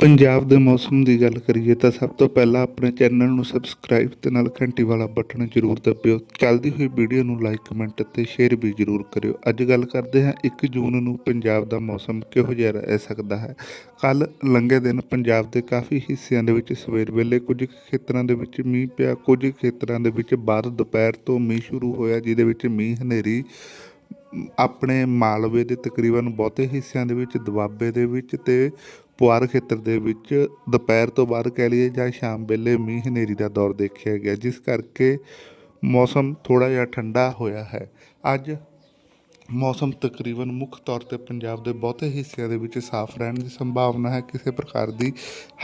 ਪੰਜਾਬ ਦੇ ਮੌਸਮ ਦੀ ਗੱਲ ਕਰੀਏ ਤਾਂ ਸਭ ਤੋਂ ਪਹਿਲਾਂ ਆਪਣੇ ਚੈਨਲ ਨੂੰ ਸਬਸਕ੍ਰਾਈਬ ਤੇ ਨਾਲ ਘੰਟੀ ਵਾਲਾ ਬਟਨ ਜ਼ਰੂਰ ਦਬਿਓ। ਚੱਲਦੀ ਹੋਈ ਵੀਡੀਓ ਨੂੰ ਲਾਈਕ ਕਮੈਂਟ ਤੇ ਸ਼ੇਅਰ ਵੀ ਜ਼ਰੂਰ ਕਰਿਓ। ਅੱਜ ਗੱਲ ਕਰਦੇ ਹਾਂ 1 ਜੂਨ ਨੂੰ ਪੰਜਾਬ ਦਾ ਮੌਸਮ ਕਿਹੋ ਜਿਹਾ ਰਹਿ ਸਕਦਾ ਹੈ। ਕੱਲ ਲੰਘੇ ਦਿਨ ਪੰਜਾਬ ਦੇ ਕਾਫੀ ਹਿੱਸਿਆਂ ਦੇ ਵਿੱਚ ਸਵੇਰ ਵੇਲੇ ਕੁਝ ਕੁ ਖੇਤਰਾਂ ਦੇ ਵਿੱਚ ਮੀਂਹ ਪਿਆ, ਕੁਝ ਖੇਤਰਾਂ ਦੇ ਵਿੱਚ ਬਾਅਦ ਦੁਪਹਿਰ ਤੋਂ ਮੀਂਹ ਸ਼ੁਰੂ ਹੋਇਆ, ਜਿਹਦੇ ਵਿੱਚ ਮੀਂਹ ਹਨੇਰੀ ਆਪਣੇ ਮਾਲਵੇ ਦੇ ਤਕਰੀਬਨ ਬਹੁਤੇ ਹਿੱਸਿਆਂ ਦੇ ਵਿੱਚ, ਦੁਆਬੇ ਦੇ ਵਿੱਚ ਤੇ ਪੁਆਰ ਖੇਤਰ ਦੇ ਵਿੱਚ ਦੁਪਹਿਰ ਤੋਂ ਬਾਅਦ ਕਹਿ ਲਈਏ ਜਾਂ ਸ਼ਾਮ ਵੇਲੇ ਮੀਂਹ ਹਨੇਰੀ ਦਾ ਦੌਰ ਦੇਖਿਆ ਗਿਆ, ਜਿਸ ਕਰਕੇ ਮੌਸਮ ਥੋੜਾ ਜਿਹਾ ਠੰਡਾ ਹੋਇਆ ਹੈ। ਅੱਜ ਮੌਸਮ ਤਕਰੀਬਨ ਮੁੱਖ ਤੌਰ ਤੇ ਪੰਜਾਬ ਦੇ ਬਹੁਤੇ ਹਿੱਸਿਆਂ ਦੇ ਵਿੱਚ ਸਾਫ਼ ਰਹਿਣ ਦੀ ਸੰਭਾਵਨਾ ਹੈ, ਕਿਸੇ ਪ੍ਰਕਾਰ ਦੀ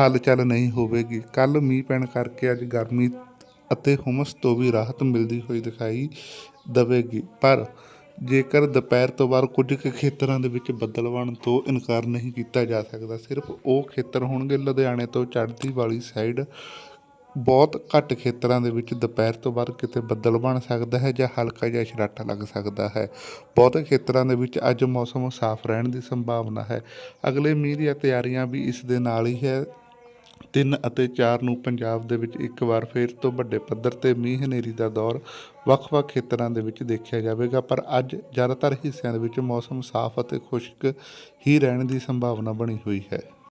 ਹਲਚਲ ਨਹੀਂ ਹੋਵੇਗੀ। ਕੱਲ ਮੀਂਹ ਪੈਣ ਕਰਕੇ ਅੱਜ ਗਰਮੀ ਅਤੇ ਹੁਮਸ ਤੋਂ ਵੀ ਰਾਹਤ ਮਿਲਦੀ ਹੋਈ ਦਿਖਾਈ ਦੇਵੇਗੀ, ਪਰ ਜੇਕਰ ਦੁਪਹਿਰ ਤੋਂ ਬਾਅਦ ਕੁਝ ਕੁ ਖੇਤਰਾਂ ਦੇ ਵਿੱਚ ਬੱਦਲ ਬਣਨ ਤੋਂ ਇਨਕਾਰ ਨਹੀਂ ਕੀਤਾ ਜਾ ਸਕਦਾ, ਸਿਰਫ ਉਹ ਖੇਤਰ ਹੋਣਗੇ, ਲੁਧਿਆਣੇ ਤੋਂ ਚੜ੍ਹਦੀ ਵਾਲੀ ਸਾਈਡ। ਬਹੁਤ ਘੱਟ ਖੇਤਰਾਂ ਦੇ ਵਿੱਚ ਦੁਪਹਿਰ ਤੋਂ ਬਾਅਦ ਕਿਤੇ ਬੱਦਲ ਬਣ ਸਕਦਾ ਹੈ ਜਾਂ ਹਲਕਾ ਜਿਹਾ ਛਰਾਟਾ ਲੱਗ ਸਕਦਾ ਹੈ। ਬਹੁਤੇ ਖੇਤਰਾਂ ਦੇ ਵਿੱਚ ਅੱਜ ਮੌਸਮ ਸਾਫ਼ ਰਹਿਣ ਦੀ ਸੰਭਾਵਨਾ ਹੈ। ਅਗਲੇ ਮੀਂਹ ਦੀਆਂ ਤਿਆਰੀਆਂ ਵੀ ਇਸ ਦੇ ਨਾਲ ਹੀ ਹੈ। ਤਿੰਨ ਅਤੇ ਚਾਰ ਨੂੰ ਪੰਜਾਬ ਦੇ ਵਿੱਚ ਇੱਕ ਵਾਰ ਫਿਰ ਤੋਂ ਵੱਡੇ ਪੱਧਰ ਤੇ ਮੀਂਹ ਹਨੇਰੀ ਦਾ ਦੌਰ ਵੱਖ-ਵੱਖ ਖੇਤਰਾਂ ਦੇ ਵਿੱਚ ਦੇਖਿਆ ਜਾਵੇਗਾ, ਪਰ ਅੱਜ ਜ਼ਿਆਦਾਤਰ ਹਿੱਸਿਆਂ ਦੇ ਵਿੱਚ ਮੌਸਮ ਸਾਫ਼ ਅਤੇ ਖੁਸ਼ਕ ਹੀ ਰਹਿਣ ਦੀ ਸੰਭਾਵਨਾ ਬਣੀ ਹੋਈ ਹੈ।